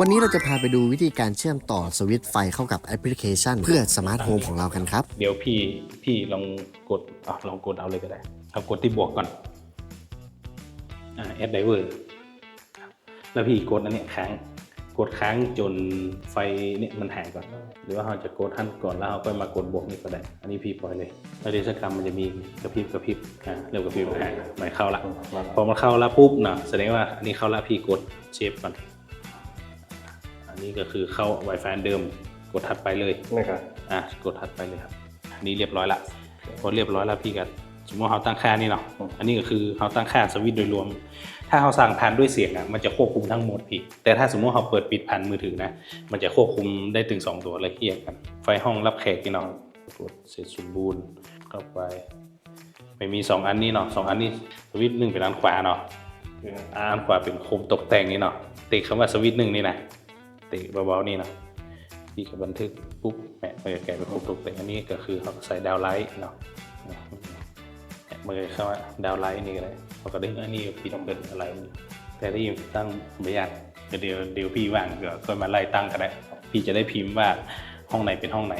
วันนี้เราจะพาไปดูวิธีการเชื่อมต่อสวิตช์ไฟเข้ากับแอปพลิเคชัน เพื่อสมาร์ทโฮมของเรากันครับ เดี๋ยวพี่พี่ลองกดอะลองกดเอาเลยก็ได้เอากดที่บวกก่อนอ่าแอดไดเวอร์แล้วพี่กดอันเนี้ยค้างกดค้างจนไฟเนี่ยมันหายก่อน หรือว่าเราจะกดท่านก่อนแล้วเราก็มากดบวกนี่ก็ได้ อันนี้พี่ปล่อยเลยแล้วเดชกรรมมันจะมีกระพริบกระพริบอ่าเริ่มกระพริบหายหมายเข้าละพอมันเข้าแล้วปุ๊บเนาะแสดงว่าอันนี้เข้าละพี่กดเชฟก่อน นนี้ก็คือเข้า Wi-Fi เดิม กดถัดไปเลยนะครับอะกดถัดไปเลยครับอันนี้เรียบร้อยละพอเรียบร้อยแล้วพี่ก็สมมติเราตั้งค่านี่เนาะอันนี้ก็คือเราตั้งค่าสวิตช์โดยรวม ถ้าเราสั่งผ่านด้วยเสียงอะมันจะควบคุมทั้งหมดพี่แต่ถ้าสมมติเราเปิดปิดผ่านมือถือนะ มันจะควบคุมได้ถึงสองตัวเลยเทียบกัน ไฟห้องรับแขกพี่น้องกดเสร็จสมบูรณ์เข้าไปไม่มีสองอันนี้เนาะสองอันนี้สวิตช์หนึ่งเป็นอันขวาเนาะอันขวาเป็นโคมตกแต่งนี่เนาะติคำว่าสวิตช์หนึ่งนี่นะ ตะเบาๆนี่เนาะพี่ก็บันทึกปุ๊บแม่เมือแกะเป็นโคมตกแต่อันนี้ก็คือเขาใส่ดาวไลท์เนาะแหมมือเข้ามาดาวไลท์นี่ก็ได้เขาก็ดึงอันนี้ปิดเปิดอะไรนี่แต่ที่ตั้งไม่ยากเดี๋ยวเดี๋ยวพี่ว่างก็ค่อยมาไล่ตั้งก็ได้ พี่จะได้พิมพ์ว่าห้องไหนเป็นห้องไหน